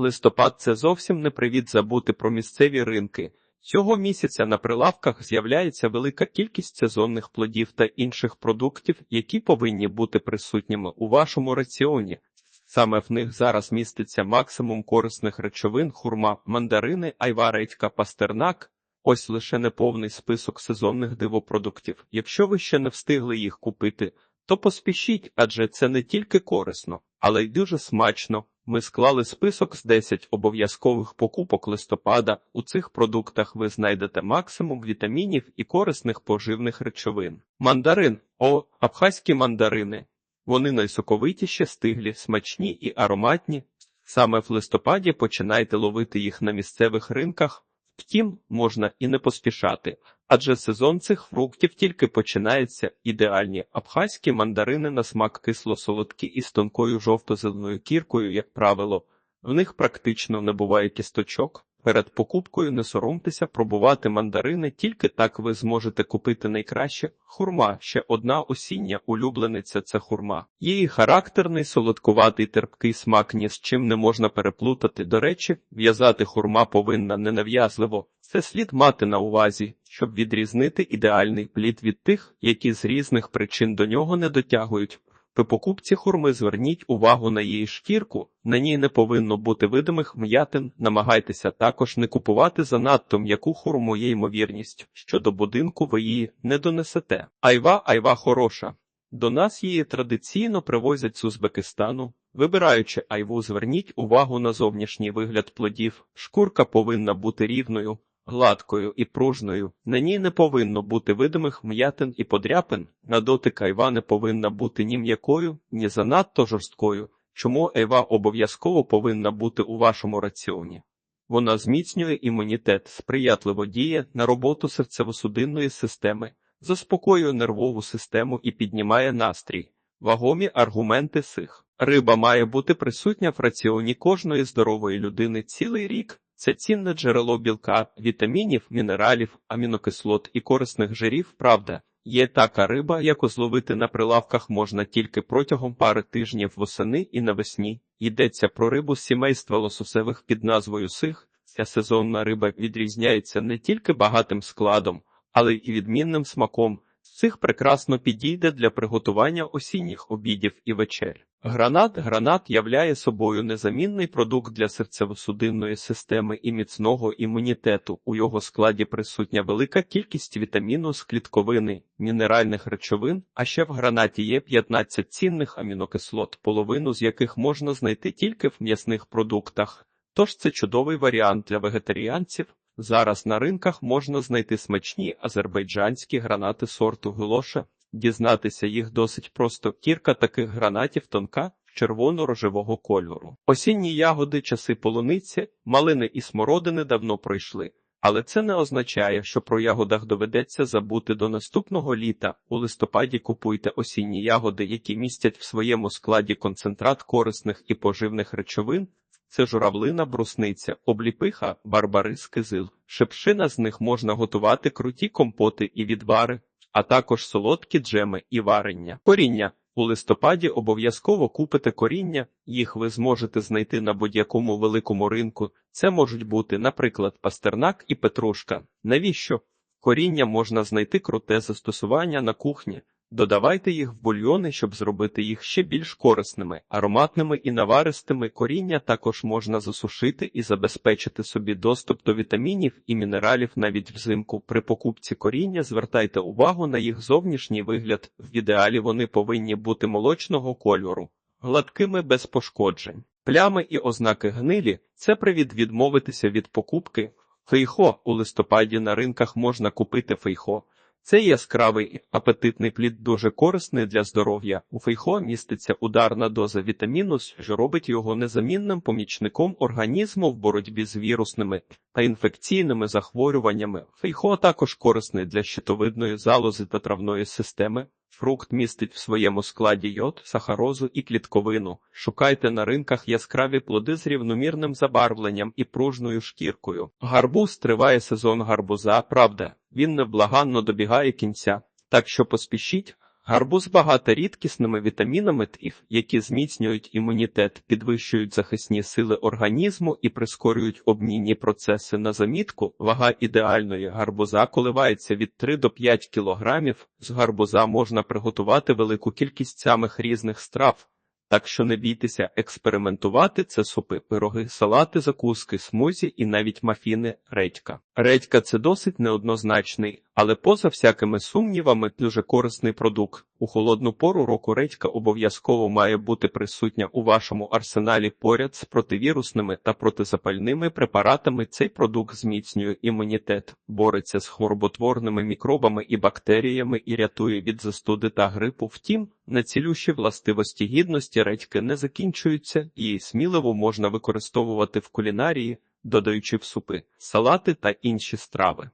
Листопад це зовсім не привід забути про місцеві ринки. Цього місяця на прилавках з'являється велика кількість сезонних плодів та інших продуктів, які повинні бути присутніми у вашому раціоні. Саме в них зараз міститься максимум корисних речовин, хурма, мандарини, айва, редька, пастернак. Ось лише неповний список сезонних дивопродуктів. Якщо ви ще не встигли їх купити, то поспішіть, адже це не тільки корисно, але й дуже смачно. Ми склали список з 10 обов'язкових покупок листопада. У цих продуктах ви знайдете максимум вітамінів і корисних поживних речовин. Мандарин о, абхазькі мандарини. Вони найсоковитіші, стиглі, смачні і ароматні. Саме в листопаді починайте ловити їх на місцевих ринках. Втім, можна і не поспішати, адже сезон цих фруктів тільки починається. Ідеальні абхазькі мандарини на смак кисло-солодкі із тонкою жовто-зеленою кіркою, як правило, в них практично не буває кісточок. Перед покупкою не соромтеся пробувати мандарини, тільки так ви зможете купити найкраще хурма. Ще одна осіння улюблениця це хурма. Її характерний солодкуватий терпкий смак ні з чим не можна переплутати. До речі, в'язати хурма повинна ненав'язливо. Це слід мати на увазі, щоб відрізнити ідеальний плід від тих, які з різних причин до нього не дотягують. При покупці хурми зверніть увагу на її шкірку, на ній не повинно бути видимих м'ятин. Намагайтеся також не купувати занадто м'яку хурму є ймовірність, що до будинку ви її не донесете. Айва, айва хороша. До нас її традиційно привозять з Узбекистану. Вибираючи айву, зверніть увагу на зовнішній вигляд плодів. Шкурка повинна бути рівною, гладкою і пружною. На ній не повинно бути видимих м'ятин і подряпин. На дотик айва не повинна бути ні м'якою, ні занадто жорсткою. Чому айва обов'язково повинна бути у вашому раціоні? Вона зміцнює імунітет, сприятливо діє на роботу серцево-судинної системи, заспокоює нервову систему і піднімає настрій. Вагомі аргументи сих. Риба має бути присутня в раціоні кожної здорової людини цілий рік. Це цінне джерело білка, вітамінів, мінералів, амінокислот і корисних жирів. Правда, є така риба, яку зловити на прилавках можна тільки протягом пари тижнів восени і навесні. Йдеться про рибу з сімейства лососевих під назвою сих. Ця сезонна риба відрізняється не тільки багатим складом, але й відмінним смаком. Цих прекрасно підійде для приготування осінніх обідів і вечер. Гранат гранат являє собою незамінний продукт для серцево-судинної системи і міцного імунітету. У його складі присутня велика кількість вітаміну з клітковини, мінеральних речовин, а ще в гранаті є 15 цінних амінокислот, половину з яких можна знайти тільки в м'ясних продуктах. Тож це чудовий варіант для вегетаріанців. Зараз на ринках можна знайти смачні азербайджанські гранати сорту гулоша. Дізнатися їх досить просто. Кірка таких гранатів тонка, червоно-рожевого кольору. Осінні ягоди, часи полуниці, малини і смородини давно пройшли. Але це не означає, що про ягодах доведеться забути до наступного літа. У листопаді купуйте осінні ягоди, які містять в своєму складі концентрат корисних і поживних речовин. Це журавлина, брусниця, обліпиха, барбарис, кизил. Шепшина з них можна готувати круті компоти і відвари, а також солодкі джеми і варення. Коріння. У листопаді обов'язково купите коріння, їх ви зможете знайти на будь-якому великому ринку. Це можуть бути, наприклад, пастернак і петрушка. Навіщо? Коріння можна знайти круте застосування на кухні. Додавайте їх в бульйони, щоб зробити їх ще більш корисними, ароматними і наваристими. Коріння також можна засушити і забезпечити собі доступ до вітамінів і мінералів навіть взимку. При покупці коріння звертайте увагу на їх зовнішній вигляд. В ідеалі вони повинні бути молочного кольору, гладкими без пошкоджень. Плями і ознаки гнилі це привід відмовитися від покупки. Фейхо у листопаді на ринках можна купити фейхо. Цей яскравий апетитний плід дуже корисний для здоров'я. У фейхо міститься ударна доза вітаміну, що робить його незамінним помічником організму в боротьбі з вірусними та інфекційними захворюваннями. Фейхо також корисний для щитовидної залози та травної системи. Фрукт містить в своєму складі йод, сахарозу і клітковину. Шукайте на ринках яскраві плоди з рівномірним забарвленням і пружною шкіркою. Гарбуз триває сезон гарбуза, правда, він невблаганно добігає кінця, так що поспішіть. Гарбуз багато рідкісними вітамінами ТІФ, які зміцнюють імунітет, підвищують захисні сили організму і прискорюють обмінні процеси. На замітку, вага ідеальної гарбуза коливається від 3 до 5 кілограмів. З гарбуза можна приготувати велику кількість самих різних страв. Так що не бійтеся експериментувати це супи, пироги, салати, закуски, смузі і навіть мафіни, редька. Редька це досить неоднозначний, але поза всякими сумнівами дуже корисний продукт. У холодну пору року редька обов'язково має бути присутня у вашому арсеналі поряд з противірусними та протизапальними препаратами. Цей продукт зміцнює імунітет, бореться з хвороботворними мікробами і бактеріями і рятує від застуди та грипу. Втім, нецілющі властивості гідності редьки не закінчуються, її сміливо можна використовувати в кулінарії, додаючи в супи, салати та інші страви.